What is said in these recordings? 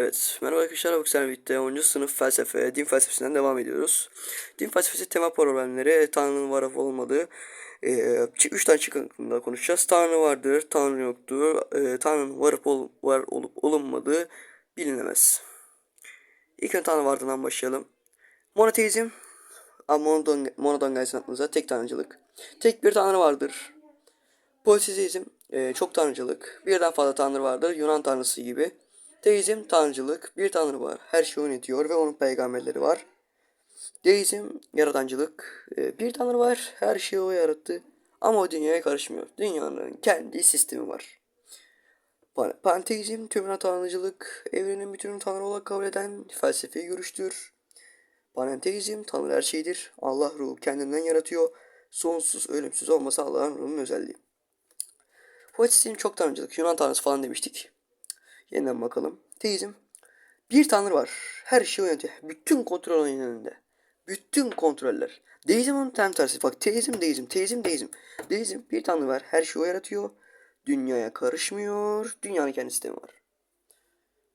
Evet, merhaba arkadaşlar. Sizlerle birlikte 10. sınıf felsefe, din felsefesinden devam ediyoruz. Din felsefesi temel problemleri, Tanrı'nın var olmadığı, 3 tane çık hakkında konuşacağız. Tanrı vardır, Tanrı yoktur, e, Tanrı'nın varıp ol, var olup olunmadığı bilinemez. İlk önce Tanrı vardığından başlayalım. Monoteizm, monodon, monodon gelsin aklınıza, tek tanrıcılık. Tek bir tanrı vardır. Politeizm, e, çok tanrıcılık, birden fazla tanrı vardır, Yunan tanrısı gibi. Deizm tanrıcılık, bir tanrı var, her şeyi yönetiyor ve onun peygamberleri var. Deizm yaratancılık, e, bir tanrı var, her şeyi o yarattı ama o dünyaya karışmıyor. Dünyanın kendi sistemi var. Pan- Panteizm tümüne tanrıcılık, evrenin bütününü tanrı olarak kabul eden felsefi görüştür. Panenteizm tanrı her şeydir, Allah ruhu kendinden yaratıyor, sonsuz, ölümsüz olması Allah'ın ruhunun özelliği. Poetizm çok tanrıcılık, Yunan tanrısı falan demiştik. Yeniden bakalım. Teizm. Bir tanrı var. Her şeyi yönetiyor. Bütün kontrol onun elinde. Bütün kontroller. Deizm onun tam tersi. Bak teizm deizm. Teizm deizm. Deizm bir tanrı var. Her şeyi o yaratıyor. Dünyaya karışmıyor. Dünyanın kendi sistemi var.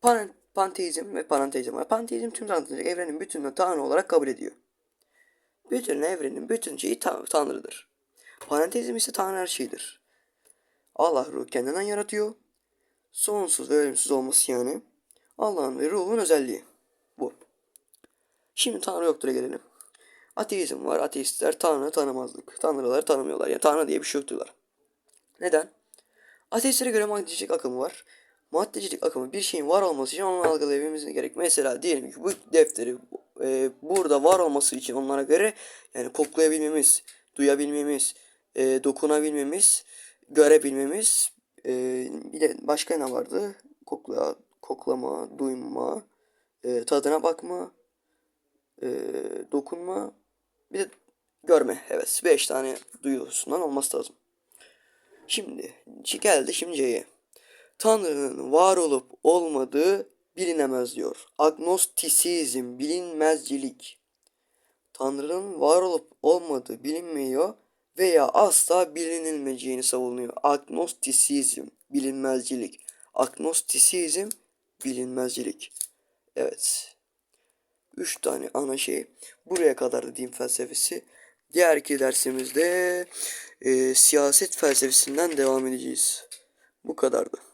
Pan panteizm ve panenteizm var. Panteizm tüm tanrıları evrenin bütününü tanrı olarak kabul ediyor. Bütün evrenin bütün şeyi ta- tanrıdır. Panenteizm ise tanrı her şeydir. Allah ruhu kendinden yaratıyor sonsuz ve ölümsüz olması yani Allah'ın ve ruhun özelliği. Bu. Şimdi Tanrı yoktur'a gelelim. Ateizm var. Ateistler Tanrı tanımazlık. Tanrıları tanımıyorlar. Yani Tanrı diye bir şey yokturlar. Neden? Ateistlere göre maddecilik akımı var. Maddecilik akımı bir şeyin var olması için onu algılayabilmemiz gerek. Mesela diyelim ki bu defteri e, burada var olması için onlara göre yani koklayabilmemiz, duyabilmemiz, e, dokunabilmemiz, görebilmemiz e, bir de başka ne vardı? Kokla, koklama, duyma, e, tadına bakma, e, dokunma, bir de görme. Evet, beş tane duyusundan olması lazım. Şimdi geldi şimdi C'ye. Tanrı'nın var olup olmadığı bilinemez diyor. Agnostisizm, bilinmezcilik. Tanrı'nın var olup olmadığı bilinmiyor veya asla bilinilmeyeceğini savunuyor. Agnostisizm, bilinmezcilik. Agnostisizm, bilinmezcilik. Evet. Üç tane ana şey. Buraya kadar da din felsefesi. Diğer iki dersimizde e, siyaset felsefesinden devam edeceğiz. Bu kadardı.